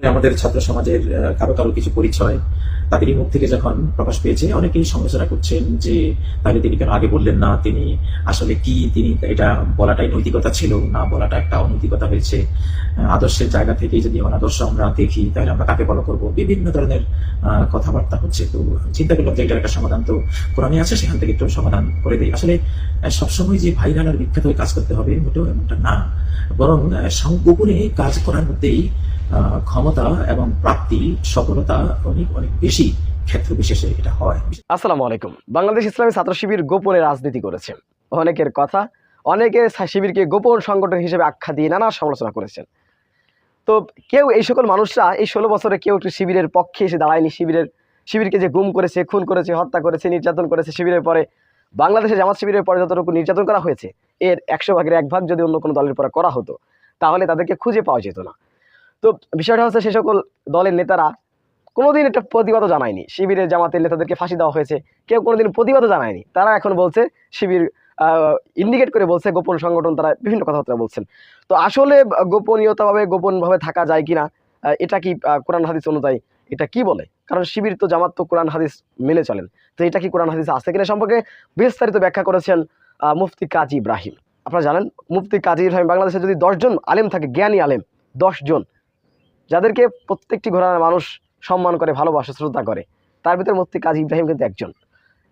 আমাদের ছাত্র সমাজের কারও কারও কিছু পরিচয় তাদেরই মুখ থেকে যখন প্রকাশ পেয়েছে, অনেকেই সমালোচনা করছেন যে, তাহলে তিনি কেন আগে বললেন না, তিনি আসলে কি, তিনি এটা বলাটাই নৈতিকতা ছিল, না বলাটা একটা অনৈতিকতা হয়েছে। আদর্শের জায়গা থেকে যদি আদর্শ আমরা দেখি, তাহলে আমরা কাকে ফলো করব। বিভিন্ন ধরনের কথাবার্তা হচ্ছে। তো চিন্তা করলাম যে এটার একটা সমাধান তো কোরআনে আছে, সেখান থেকে একটু সমাধান করে দেয় আসলে সবসময় যে ভাইরাল বিখ্যাত হয়ে কাজ করতে হবে, মোটেও এমনটা না। বরং গোপনে কাজ করার মধ্যেই ক্ষমতা এবং প্রাপ্তি, সফলতা অনেক অনেক বেশি ক্ষেত্র বিশেষে এটা হয়। আসসালামু আলাইকুম। বাংলাদেশ ইসলামী ছাত্র শিবির গোপনে রাজনীতি করেছে। অনেকের কথা, অনেকে শিবিরকে গোপন সংগঠন হিসেবে আখ্যা দিয়ে নানা সমালোচনা করেছেন। তো কেউ, এই সকল মানুষরা এই ষোলো বছরে কেউ একটু শিবিরের পক্ষে এসে দাঁড়ায়নি। শিবিরের, শিবিরকে যে গুম করেছে, খুন করেছে, হত্যা করেছে, নির্যাতন করেছে, শিবিরের পরে বাংলাদেশে জামাত শিবিরের পরে যতটুকু নির্যাতন করা হয়েছে, এর একশো ভাগের এক ভাগ যদি অন্য কোনো দলের পরে করা হতো, তাহলে তাদেরকে খুঁজে পাওয়া যেত না। তো বিষয়টা হচ্ছে সে সকল দলের নেতারা কোনোদিন একটা প্রতিবাদও জানায়নি। শিবিরের জামাতের নেতাদেরকে ফাঁসি দেওয়া হয়েছে, কেউ কোনোদিন প্রতিবাদও জানায়নি। তারা এখন বলছে, শিবির ইন্ডিকেট করে বলছে, গোপন সংগঠন তারা বিভিন্ন কথাবার্তা বলছেন। তো আসলে গোপনীয়তাভাবে, গোপনভাবে থাকা যায় কিনা এটা কি কোরআন হাদিস অনুযায়ী এটা কি বলে? কারণ শিবির তো, জামাত তো কোরআন হাদিস মেনে চলেন। তো এটা কি কোরআন হাদিস আছে কিনা সম্পর্কে বিস্তারিত ব্যাখ্যা করেছেন মুফতি কাজী ইব্রাহিম। আপনারা জানেন, মুফতি কাজী ইব্রাহিম বাংলাদেশে যদি দশজন আলেম থাকে, জ্ঞানী আলেম দশজন যাদেরকে প্রত্যেকটি ঘোরানোর মানুষ সম্মান করে ভালোবাসে শ্রদ্ধা করে তার ভিতরে মুফতি কাজী ইব্রাহিম কিন্তু একজন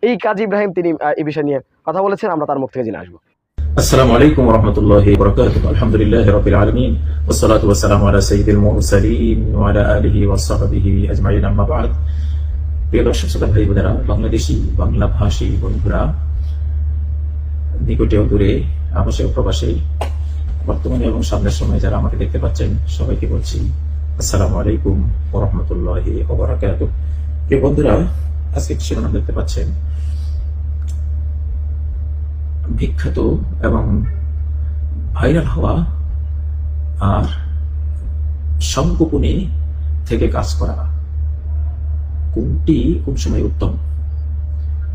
এই কাজী ইব্রাহিম তিনি আহ, এই বিষয় নিয়ে কথা বলেছেন আমরা তার মুখ থেকে জেনে আসবো السلام عليكم ورحمة الله وبركاته الحمد لله رب العالمين والصلاة والسلام على سيد المرسلين وعلى آله وصحبه أجمعين أما بعد প্রিয় দর্শক শ্রোতা ভাই বোনেরা বাংলাদেশি বাংলা ভাষী বন্ধুরা নিকটে ও দূরে আবাসে ও প্রবাসে বর্তমানে এবং সামনের সময় যারা আমাকে দেখতে পাচ্ছেন সবাইকে বলছি আসসালামু আলাইকুম ওরহমতুল্লাহ ওবরাকাত প্রিয় বন্ধুরা আজকে শিরোনাম দেখতে পাচ্ছেন। বিখ্যাত এবং ভাইরাল হওয়া আর সংগোপনে থেকে কাজ করা কোনটি কোন সময় উত্তম?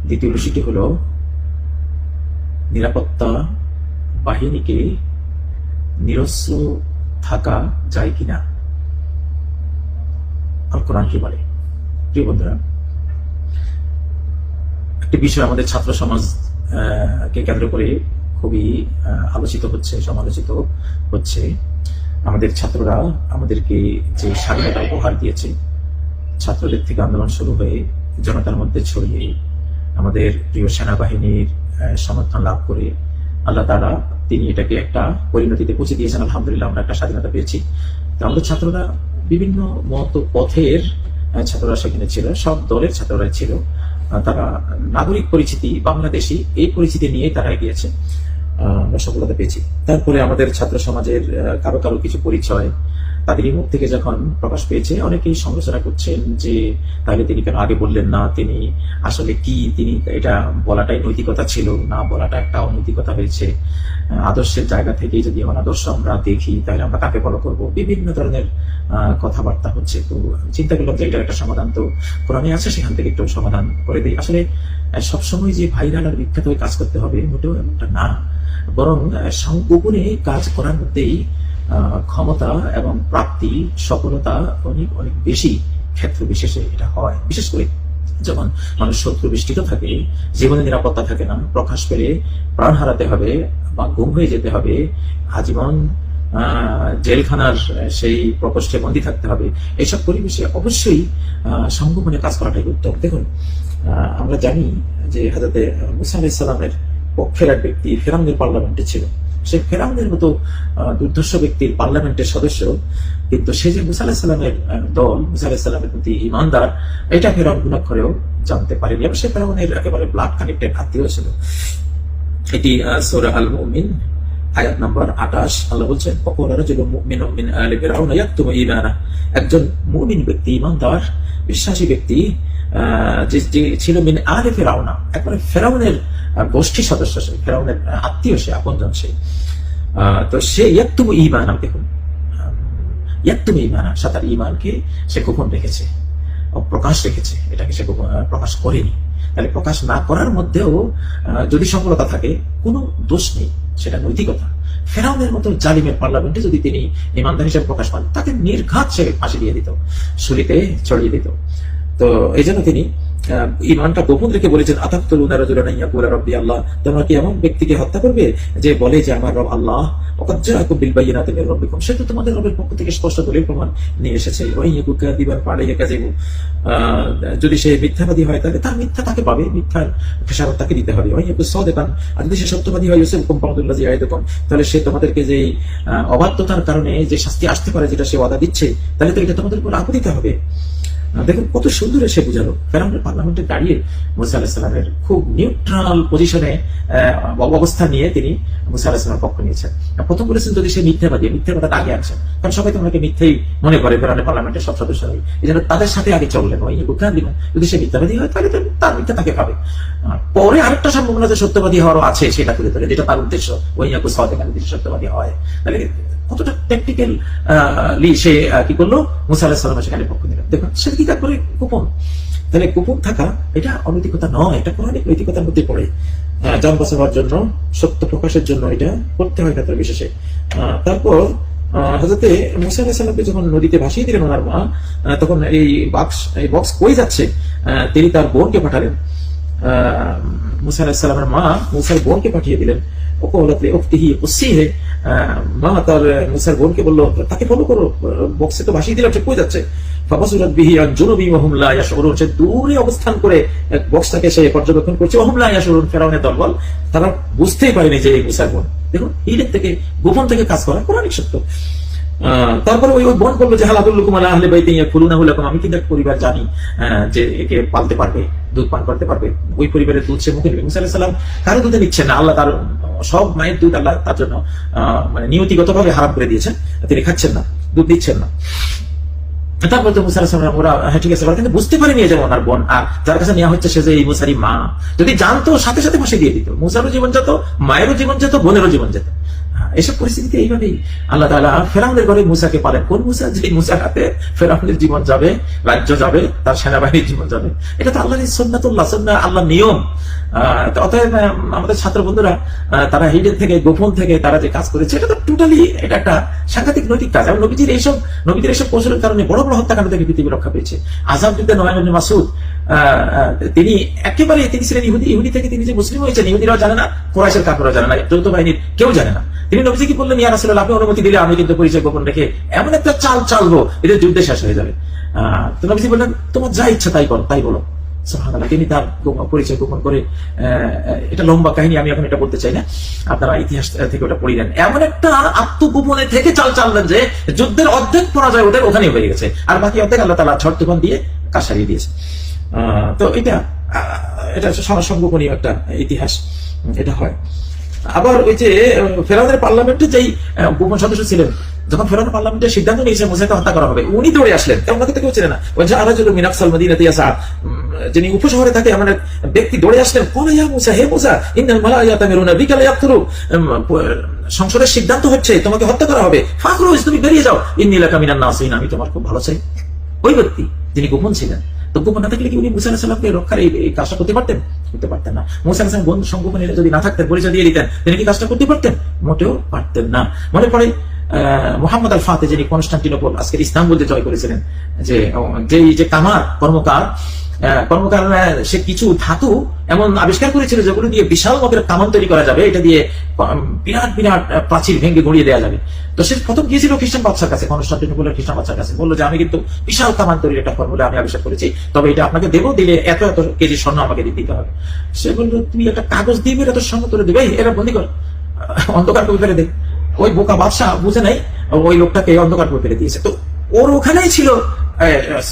দ্বিতীয় বিষয়টি হল, নিরাপত্তা বাহিনীকে নিরস্ত্র থাকা যায় কিনা? আর কোরআন কি বলে? প্রিয় বন্ধুরা, একটি বিষয় আমাদের ছাত্র সমাজ কে কেন্দ্র করে খুবই আলোচিত হচ্ছে, সমালোচিত হচ্ছে। আমাদের ছাত্ররা আমাদেরকে যে স্বাধীনতা উপহার দিয়েছে, ছাত্রদের থেকে আন্দোলন শুরু হয়ে জনতার মধ্যে ছড়িয়ে আমাদের প্রিয় সেনাবাহিনীর সমর্থন লাভ করে আল্লাহ তারা তিনি এটাকে একটা পরিণতিতে পৌঁছে দিয়েছেন। আলহামদুলিল্লাহ আমরা একটা স্বাধীনতা পেয়েছি। তো আমাদের ছাত্ররা বিভিন্ন মত পথের ছাত্ররা সেখানে ছিল। সব দলের ছাত্ররা ছিল। তারা নাগরিক পরিচিতি, বাংলাদেশি, এই পরিচিতি নিয়ে তারা এগিয়েছে। আমরা সফলতা পেয়েছি। তারপরে আমাদের ছাত্র সমাজের কারও কারও কিছু পরিচয় তাদেরই মুখ থেকে যখন প্রকাশ পেয়েছে, অনেকেই সমালোচনা করছেন যে, তাহলে তিনি কেন আগে বললেন না? তিনি আসলে কি? তিনি এটা বলাটাই নৈতিকতা ছিল, না বলাটা একটা অনৈতিকতা হয়েছে। আদর্শের জায়গা থেকেই যদি অনাদর্শ আমরা দেখি, তাহলে আমরা কাকে ফলো করব? বিভিন্ন ধরনের কথাবার্তা হচ্ছে। তো চিন্তা করলাম যে এটার একটা সমাধান তো কোরআনে আছে, সেখান থেকে একটু সমাধান করে দিই। আসলে সবসময় যে ভাইরাল আর বিখ্যাত হয়ে কাজ করতে হবে মোটেও এমনটা না। বরং আহ, সংগোপনে কাজ করার মধ্যেই ক্ষমতা এবং প্রাপ্তি সফলতা অনেক অনেক বেশি ক্ষেত্র বিশেষে এটা হয়। বিশেষ করে যখন মানুষ শত্রু বেষ্টিত থাকে জীবনে নিরাপত্তা থাকে না প্রকাশ পেলে প্রাণ হারাতে হবে বা গুম হয়ে যেতে হবে আজীবন জেলখানার সেই প্রকোষ্ঠে বন্দী থাকতে হবে এইসব পরিবেশে অবশ্যই সংগোপনে কাজ করাটাই উত্তম। দেখুন আমরা জানি যে হাজরতে মুসা আলাইসাল্লামের পক্ষের এক ব্যক্তি ফেরাউনের পার্লামেন্টে ছিল। সে ফেরাউনের মতো দুর্ধর্ষ ব্যক্তির পার্লামেন্টের সদস্য, কিন্তু সে যে মুসা আলাহিসাল্লামের দল, মুসা আলাহিসাল্লামের প্রতি ইমানদার, এটা ফেরাউন গুণাক্ষরেও জানতে পারেনি। এবং সে ফেরাউনের একেবারে ব্লাড কানেক্টেড আত্মীয় ছিল। এটি সৌরা আল মুমিন আয়াত নম্বর আঠাশ, আল্লাহ বলছেন একজন মুমিন ব্যক্তি, ইমানদার, বিশ্বাসী ব্যক্তি যে ছিল মিন আলে ফেরাউনা একবারে ফেরাউনের গোষ্ঠী সদস্য সে ফেরাউনের আত্মীয় সে, আপনজন সে। তো সে ইয়াকতুমু ঈমানা, দেখুন ইয়াকতুমু ঈমানা সে তার ঈমানকে সে গোপন রেখেছে প্রকাশ রেখেছে, এটাকে সে প্রকাশ করেনি। তাহলে প্রকাশ না করার মধ্যেও যদি সফলতা থাকে, কোনো দোষ নেই। সেটা নৈতিকতা। ফেরাউনের মতো জালিমের পার্লামেন্টে যদি তিনি ইমানদার হিসেবে প্রকাশ পান, তাকে নির্ঘাত সে ফাঁসি দিয়ে দিত সুরিতে ছড়িয়ে দিত। তো এই জন্য তিনি ইমানটা গোপন রেখে বলেছেন আল্লাহ। তোমরা কি এমন ব্যক্তিকে হত্যা করবে যে বলে যে আমার রব আল্লাহ? সে তো তোমাদের প্রমাণ নিয়ে এসেছে। ওই যদি সে মিথ্যাবাদী হয়, তাহলে তার মিথ্যা তাকে পাবে। মিথ্যার তাকে দিতে হবে। ওই ইয়াকু আর যদি সে সত্যবাদী হয় ইউসুফ কুমপাউদুল্লাহ জিয়াইদুকুম তাহলে সে তোমাদেরকে যে অবাধ্যতার কারণে যে শাস্তি আসতে পারে, যেটা সে ওয়াদা দিচ্ছে, তাহলে তো এটা তোমাদের উপর আপু দিতে হবে। দেখুন কত সুন্দর সে বুঝালো। ফেরাউনের পার্লামেন্টে দাঁড়িয়ে মুসা আলাহিসাল্লামের খুব নিউট্রাল পজিশনে অবস্থা নিয়ে তিনি মুসা আলাহিসাল্লামের পক্ষ নিয়েছেন। প্রথম বলেছেন যদি সে মিথ্যাবাদী মিথ্যে কথা আগে আনছেন কারণ সবাই তো ওনাকে মিথ্যেই মনে করে ফেরাউনের পার্লামেন্টের সব সদস্যরাই এই জন্য তাদের সাথে আগে চললেন। ওই বুকা দিবেন যদি সে মিথ্যাবাদী হয়, তাহলে তার মিথ্যা তাকে পাবে। পরে আরেকটা সম্ভাবনা যে সত্যবাদী হওয়ারও আছে সেটা তুলে ধরে, যেটা তার উদ্দেশ্য, ওই সদেকান সত্যবাদী হয়। তাহলে কতটা টেকনিক্যাল সে কি করল? মুসা সাল্লামের সেখানে পক্ষ দিলেন দেখুন, সে কি তারপরে গোপন। তাহলে গোপন থাকা, এটা অনৈতিকতা নয়, এটা পৌরাণিক নৈতিকতার মধ্যে পড়ে। যান বাঁচাবার জন্য, সত্য প্রকাশের জন্য এটা করতে হয় ক্ষেত্রে বিশেষে। তারপর হাজরতে মুসা আলাহ সাল্লামকে যখন নদীতে ভাসিয়ে দিলেন ওনার মা তখন এই বাক্স, এই বক্স কই যাচ্ছে? তিনি তার বোনকে পাঠালেন। মা বোনকে পাঠিয়ে দিলেন। দূরে অবস্থান করে বক্সটাকে সে পর্যবেক্ষণ করছে। ফেরাউনের দলবল। তারা বুঝতেই পারেনি যে এই মুসার বোন। দেখুন হিলের থেকে, গোপন থেকে কাজ করা কোরআনিক সত্য। তারপরে ওই বোন বলল যে হালাদুল্লুকুম আহলে বাইতে ইয়াকুলুনা হুলাকুম আমি কিন্তু এক পরিবার জানি যে একে পালতে পারবে। দুধ পান করতে পারবে। ওই পরিবারের দুধ সে মুখে নেবে। মুসা কারও দুধে নিচ্ছেন না। আল্লাহ তার সব মায়ের দুধ আল্লাহ তার জন্য মানে নিয়তিগতভাবে হারাম করে দিয়েছেন। তিনি খাচ্ছেন না, দুধ দিচ্ছেন না। তারপর তো মুসার ওরা হ্যাঁ ঠিক আছে কিন্তু বুঝতে পারেনি যে ওনার বোন। আর যার কাছে নেওয়া হচ্ছে সে যে এই মুসারি মা। যদি জানতো, সাথে সাথে ফাঁসি দিয়ে দিত। মুসারও জীবন যেত মায়েরও জীবন যেত বোনেরও জীবন যেত এসব পরিস্থিতিতে এইভাবেই আল্লাহ তাআলা ফেরাউনের ঘরে মুসাকে পালেন কোন মুসা? যে মুসার হাতে ফেরাউনের জীবন যাবে, রাজ্য যাবে, তার সেনাবাহিনীর জীবন যাবে। এটা তো আল্লাহর সন্ন্যাতুল্লাহ সন্না আল্লাহ নিয়ম। অতএব আমাদের ছাত্র বন্ধুরা তারা হিডেন থেকে, গোপন থেকে তারা যে কাজ করেছে, এটা তো টোটালি এটা একটা সাংঘাতিক নৈতিক কাজ। এবং নবীজির এইসব নবীজির এইসব কৌশলের কারণে বড় বড় হত্যাকাণ্ড থেকে পৃথিবী রক্ষা পেয়েছে। আজাদ যুদ্ধে নয় মাসুদ তিনি একেবারে তিনি ছিলেন ইহুদি ইহুদি থেকে তিনি যে মুসলিম হয়েছেন, ইহুদিরাও জানে না, কোরাইশের কাপড়ও জানে না, যৌথ বাহিনীর কেউ জানে না। তিনি নবীজি কি বললেন, ইয়া রাসূলুল্লাহ, আপনি অনুমতি দিলে আমি কিন্তু পরিচয় গোপন রেখে এমন একটা চাল চালবো, এদের যুদ্ধে শেষ হয়ে যাবে। তো নবীজি বললেন, তোমার যা ইচ্ছা তাই করো, তাই বলো। তিনি তার পরিচয় গোপন করে এটা লম্বা কাহিনী, আমি এখন এটা বলতে চাই না। আপনারা ইতিহাস থেকে ওটা পড়িলেন এমন একটা আত্মগোপনে থেকে চাল চাললেন যে, যুদ্ধের অর্ধেক পরাজয় ওদের ওখানে হয়ে গেছে। আর বাকি অর্ধেক আল্লাহ তালা ঝড় দিয়ে কাজ সারিয়ে দিয়েছে? তো এটা এটা সংগোপনীয় একটা ইতিহাস এটা হয়। আবার ওই যে ফেরাউনের পার্লামেন্টে যেই গোপন সদস্য ছিলেন যখন ফেরাউন পার্লামেন্টে সিদ্ধান্ত নিয়েছে মুসাকে হত্যা করা হবে উনি দৌড়ে আসলেন। কারণ ওনাকে তো কেউ ছিলেন না? ওই যে আরাজুল মিনাকসাল মদিনাতে ইয়াসা উম, যিনি উপশহরে থাকে এমন এক ব্যক্তি দৌড়ে আসলেন। কোন ইয়া মুসা হে মুসা ইন্নাল মালাইয়াতা মিরুনা বিকালে ইয়াকতুরু সংসদের সিদ্ধান্ত হচ্ছে তোমাকে হত্যা করা হবে। ফাখরুজ তুমি বেরিয়ে যাও। ইন্নী লাকা মিনান নাসিন আমি তোমার খুব ভালো চাই। ওই ব্যক্তি যিনি গোপন ছিলেন তো গোপন না থাকলে কি উনি মুসা আলাহিসাল্লামকে রক্ষার এই কাজটা করতে পারতেন? করতে পারতেন না। মুসা আলাহিসাম বন্ধু সংগোপনে যদি না থাকতেন, পরিচয় দিয়ে দিতেন, তিনি কি কাজটা করতে পারতেন? মোটেও পারতেন না। মনে পড়ে মোহাম্মদ আল ফাতে যিনি কনস্টান্টিনোপল, আজকের ইস্তাম্বুল জয় করেছিলেন, যে যে কামার, কর্মকার আহ, সে কিছু ধাতু এমন আবিষ্কার করেছিল যেগুলো দিয়ে বিশাল মতের কামান তৈরি করা যাবে। এটা দিয়ে বিরাট বিরাট প্রাচীর ভেঙে গড়িয়ে দেওয়া যাবে। তো সে প্রথম গিয়েছিল খ্রিস্টান বাচ্চার কাছে কনস্টান্টিনোপলের খ্রিস্টান বাচ্চার কাছে। বলল যে আমি কিন্তু বিশাল কামান তৈরির একটা ফর্মুলা আমি আবিষ্কার করেছি। তবে এটা আপনাকে দেবো দিলে এত এত কেজি স্বর্ণ আমাকে দিতে হবে। সে বলল তুমি একটা কাগজ দিয়ে এত স্বর্ণ তুলে দেবে? এরা বন্দি কর। অন্ধকার করে ফেলে দে। ওই বোকা বাদশাহ বুঝে নাই ওই লোকটাকে অন্ধকার করে ফেলে দিয়েছে। তো ওর ওখানেই ছিল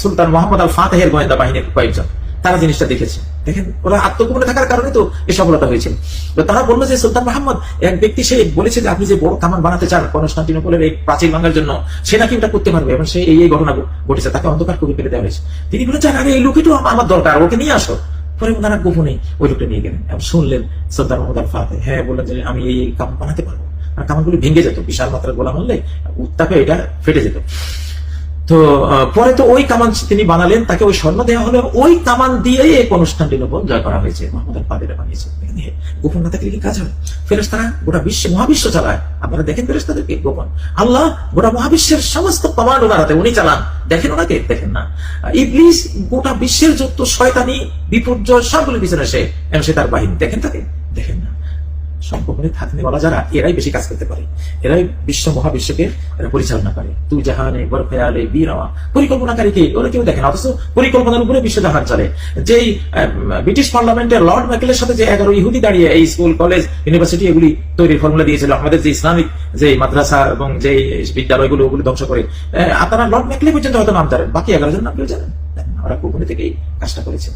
সুলতান মোহাম্মদ আল ফাতেহের গোয়েন্দা বাহিনীর কয়েকজন, তারা জিনিসটা দেখেছে। দেখেন, ওরা আত্মগোপনে থাকার কারণে তো এই সফলতা হয়েছে। তো তারা বলল যে, সুলতান মোহাম্মদ, এক ব্যক্তি সে বলেছে যে, আপনি যে বড় কামান বানাতে চান কনস্টান্টিনোপলের এই প্রাচীর ভাঙার জন্য, সে নাকি ওটা করতে পারবে এবং সে এই এই ঘটনা ঘটেছে, তাকে অন্ধকার কবি ফেলে দেওয়া হয়েছে। তিনি বলেছেন আরে, এই লোকই তো আমার দরকার, ওকে নিয়ে আসো। পরে ওনারা গোপনে ওই লোকটা নিয়ে গেলেন এবং শুনলেন সুলতান মোহাম্মদ আল ফাতে হ্যাঁ বললেন যে, আমি এই কামান বানাতে পারব। আর কামানগুলি ভেঙে যেত, বিশাল মাত্রার গোলা মারলে উত্তাপে এটা ফেটে যেত। তো পরে তো ওই কামান তিনি বানালেন, তাকে ওই স্বর্ণ দেওয়া হলো, ওই কামান দিয়েই এই কনস্টান্টিনোপল জয় করা হয়েছে মোহাম্মদ পাদেরা বানিয়েছে গোপন না থাকলে কি কাজ হয়? ফেরেস্তারা গোটা বিশ্ব, মহাবিশ্ব চালায়। আপনারা দেখেন ফেরেস্তাদেরকে গোপন। আল্লাহ গোটা মহাবিশ্বের সমস্ত কমান্ড ওনার হাতে, উনি চালান। দেখেন ওনাকে? দেখেন না। ইবলিস গোটা বিশ্বের যত শয়তানি, বিপর্যয় সবগুলো পিছনে সে, এবং সে তার বাহিনী। দেখেন তাকে? দেখেন না। সম্পর্কে বলা যারা, এরাই বেশি কাজ করতে পারে। এরাই বিশ্ব মহাবিশ্বকে এরা পরিচালনা করে। তুই জাহানে বরফেয়ালে পরিকল্পনাকারী কে? ওরা কেউ অথচ পরিকল্পনার উপরে বিশ্ব জাহাজ চলে। যেই ব্রিটিশ পার্লামেন্টের লর্ড ম্যাকেলের সাথে যে এগারো ইহুদি দাঁড়িয়ে এই স্কুল, কলেজ, ইউনিভার্সিটি, এগুলি তৈরির ফর্মুলা দিয়েছিল। আমাদের যে ইসলামিক যে মাদ্রাসা এবং যে বিদ্যালয়গুলো, ওগুলো ধ্বংস করে আপনারা লর্ড ম্যাকলে পর্যন্ত হয়তো নাম জানেন। বাকি এগারো জন নাম কেউ জানেন? জানেন ওরা কোম্পানি থেকেই কাজটা করেছে।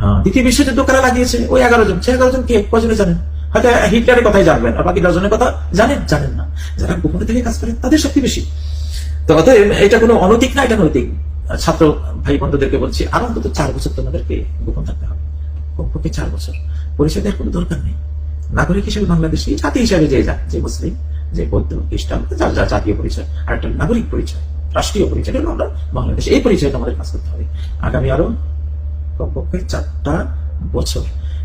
হ্যাঁ দ্বিতীয় বিশ্বযুদ্ধ কারা লাগিয়েছে? ওই এগারো জন। সে এগারো জন কে? কজনে জানেন? হয়তো হিটলারের কথাই জানবেন, আর বাকি দশজনের কথা জানেন জানেন না। যারা গোপনে থেকে কাজ করেন, তাদের শক্তি বেশি। তো অতএব এটা কোনো অনৈতিক না, এটা নৈতিক ছাত্র ভাই বন্ধুদেরকে বলছি, আর অন্তত চার বছর তোমাদেরকে গোপন থাকতে হবে। কমপক্ষে চার বছর। পরিচয় দেওয়ার কোনো দরকার নেই। নাগরিক হিসেবে বাংলাদেশি জাতি হিসেবে যে যা যে মুসলিম, যে বৌদ্ধ, খ্রিস্টান, যার যা জাতীয় পরিচয়, আর একটা নাগরিক পরিচয়, রাষ্ট্রীয় পরিচয় আমরা বাংলাদেশ এই পরিচয়টা আমাদের কাজ করতে হবে। আগামী আরও কমপক্ষে চারটা বছর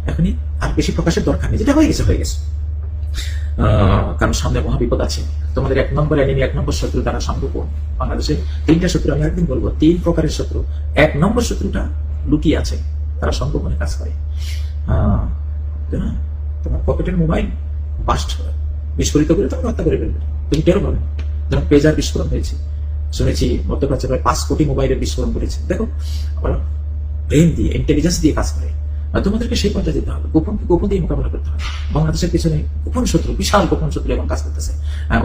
এখনই আর বেশি প্রকাশের দরকার নেই, যেটা হয়ে গেছে হয়ে গেছে। কারণ সামনে মহাবিপদ আছে। তোমাদের এক নম্বর এনিমি এক নম্বর শত্রু তারা সংরূপণ বাংলাদেশে তিনটা শত্রু, আমি একদিন বলব, তিন প্রকারের শত্রু। এক নম্বর শত্রুটা লুকিয়ে আছে, তারা সংরূপণে কাজ করে। তোমার পকেটের মোবাইল বাস্ট বিস্ফোরিত করে তোমাকে হত্যা করে ফেলবে। তুমি টেরো পাবে। যেমন পেজার বিস্ফোরণ হয়েছে। শুনেছি, মধ্যপ্রাচ্যে প্রায় পাঁচ কোটি মোবাইলের বিস্ফোরণ করেছে দেখো ব্রেন দিয়ে ইন্টেলিজেন্স দিয়ে কাজ করে। তোমাদেরকে সেই পর্যায়ে যেতে হবে। গোপনকে গোপন দিয়ে মোকাবেলা করতে হবে। বাংলাদেশের পিছনে গোপন শত্রু, বিশাল গোপন শত্রু এবং কাজ করতেছে।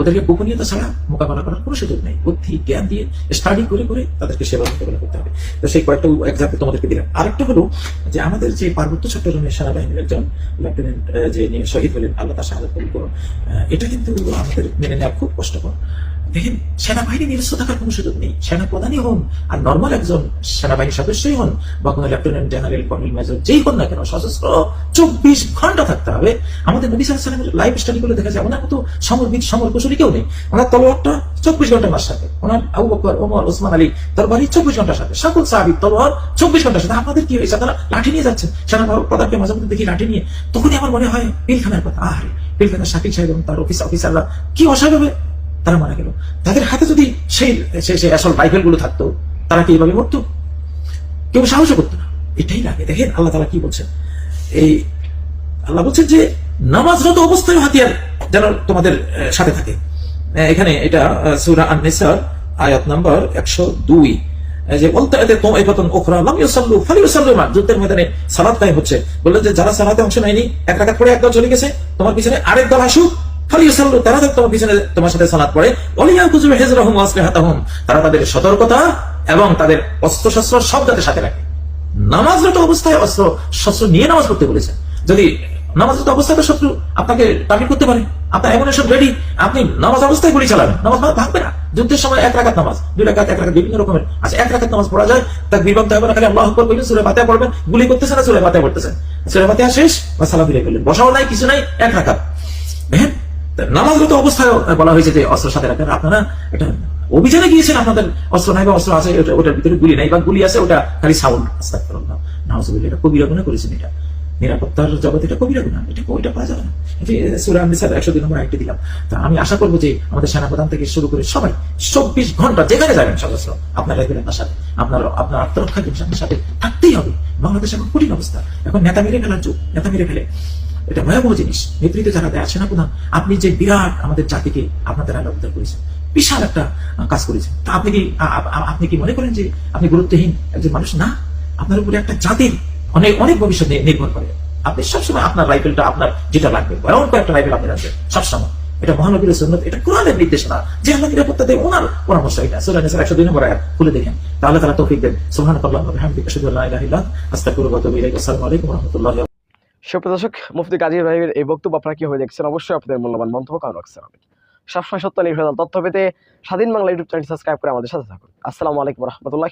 ওদেরকে গোপনীয়তা ছাড়া মোকাবেলা করার কোনো সুযোগ নেই। বুদ্ধি, জ্ঞান দিয়ে স্টাডি করে করে তাদেরকে সেবা মোকাবেলা করতে হবে। তো সেই কয়েকটা এক্সাম্পল তোমাদেরকে দিলাম। আরেকটা হলো যে আমাদের যে পার্বত্য চট্টগ্রামের সেনাবাহিনীর একজন লেফটেন্যান্ট যে শহীদ হলেন, আল্লাহ তার করুন। এটা কিন্তু আমাদের মেনে নেওয়া খুব কষ্টকর। দেখেন, সেনাবাহিনী নিরস্ত থাকার কোনো সুযোগ নেই। সেনা প্রধানই হন আর নর্মাল একজন সেনাবাহিনীর সদস্যই হন বা কোনো লেফটেন্যান্ট জেনারেল কর্নেল মেজর যেই হন না কেন, সশস্ত্র চব্বিশ ঘণ্টা থাকতে হবে। আমাদের নবী সালামের লাইফ স্টাডি করে দেখা যায়, ওনার মতো সমরবিদ সমর কুশলী কেউ নেই। ওনার তলোয়ারটা চব্বিশ ঘণ্টা মাস সাথে ওনার আবু বকর, ওমর, ওসমান আলী তরবারি চব্বিশ ঘণ্টার সাথে। সকল সাহাবিদ তলোয়ার চব্বিশ ঘণ্টার সাথে। আপনাদের কি হয়েছে? তারা লাঠি নিয়ে যাচ্ছেন সেনা প্রধানকে মাঝে মধ্যে দেখি লাঠি নিয়ে। তখনই আমার মনে হয়, পিলখানার কথা। আহারে, পিলখানার শাকিল সাহেব এবং তার অফিস অফিসাররা কি অস্বাভাবে তারা মারা গেল। তাদের হাতে যদি সেই, সেই- আসল রাইফেলগুলো থাকতো, তারা কি এইভাবে মরতো? কেউ সাহস করতো না। এটাই লাগে। দেখেন, আল্লাহ তালা কি বলছেন? এই, আল্লাহ বলছেন যে, নামাজরত অবস্থায় হাতিয়ার যেন তোমাদের সাথে থাকে। এখানে এটা সুরা আননিসার, আয়াত নাম্বার একশো দুই। যে বলতে এতে তো এই পতন ওখরা লাম ইউসাল্লু ফালি ইউসাল্লু মা যুদ্ধের ময়দানে সালাত হচ্ছে। বললেন যে, যারা সালাতে অংশ নেয়নি, এক রাকাত পরে একদল চলে গেছে, তোমার পিছনে আরেক দল আসুক। তারা তোমার পিছনে, তোমার সাথে পড়ে, অলিয়া তারা তাদের সতর্কতা এবং তাদের সব যাতে সাথে রাখে। নামাজরত অবস্থায় অস্ত্র শস্ত্র নিয়ে নামাজ পড়তে বলেছে যদি নামাজরত অবস্থায় তো শত্রু আপনাকে টার্গেট করতে পারে, আপনার এমন সব রেডি আপনি নামাজ অবস্থায় গুলি চালাবেন। নামাজ ভাঙ- ভাঙবে না। যুদ্ধের সময় এক রাকাত নামাজ, দুই রাকাত, এক রাকাত বিভিন্ন রকমের। আচ্ছা এক রাকাত নামাজ পড়া যায় তার বিভক্ত হবে না, খালি আল্লাহ আকবর সুরে পড়বেন, গুলি করতেছে না, সুরে বাতে পড়তেছেন। সুরে শেষ, বা সালাম ফিরে বসাও নাই, কিছু নাই, এক রাকাত। দেখেন নামাজগত অবস্থায় বলা হয়েছে যে অস্ত্র সাথে রাখেন। আপনারা এটা অভিযানে গিয়েছেন, আপনাদের অস্ত্র নাই বা অস্ত্র আছে ওটার ভিতরে গুলি নাই বা গুলি আছে, ওটা খালি সাউন্ড নাউজুবিল্লাহ, এটা কবিরা গুনাহ করেছেন এটা। নিরাপত্তার এটা কবিরা গুনাহ এটা ওইটা যাবে না। সূরা আন-নিসার 102 নম্বর দিলাম। তা আমি আশা করব যে আমাদের সেনাপ্রধান থেকে শুরু করে সবাই চব্বিশ ঘণ্টা যেখানে যাবেন সদস্য আপনার রাখবেন আপনার সাথে। আপনার আপনার আত্মরক্ষা সাথে থাকতেই হবে। বাংলাদেশ এখন কঠিন অবস্থা। এখন নেতা মেরে ফেলার যুগ। নেতা মেরে ফেলে। এটা ভয়াবহ জিনিস। নেতৃত্বে যারা দেয় সেনাপ্রধান আপনি যে বিরাট আমাদের জাতিকে আপনাদের আলো উদ্ধার করেছেন, বিশাল একটা কাজ করেছেন। তা আপনি কি আপনি কি মনে করেন যে আপনি গুরুত্বহীন একজন মানুষ? না। আপনার উপরে একটা জাতির অনেক অনেক ভবিষ্যৎ নির্ভর করে। আপনি সবসময় আপনার রাইফেলটা, আপনার যেটা লাগবে, ভয়ঙ্কর একটা রাইফেল আপনি রাখবেন সবসময়। এটা মহানবীর সুন্নত, এটা কোরআনের নির্দেশনা। যে আল্লাহ নিরাপত্তা দেয়, ওনার পরামর্শ এটা। সূরা নিসার 102 নম্বর আয়াত, খুলে দেখেন। তাহলে তারা তৌফিক দেন। সুবহানাল্লাহি ওয়া বিহামদিহি আসসালামু আলাইকুম ওয়া সুপ্রিয় দর্শক, মুফতি গাজী ভাইয়ের এই বক্তব্য আপনারা কীভাবে দেখছেন? অবশ্যই আপনাদের মূল্যবান মন্তব্য কারণ রাখছেন আমি সবসময় সত্য নির্ভর তথ্য পেতে স্বাধীন বাংলা ইউটিউব চ্যানেল সাবস্ক্রাইব করে আমাদের সাথে থাকুন। আসসালামু আলাইকুম রহমতুল্লাহ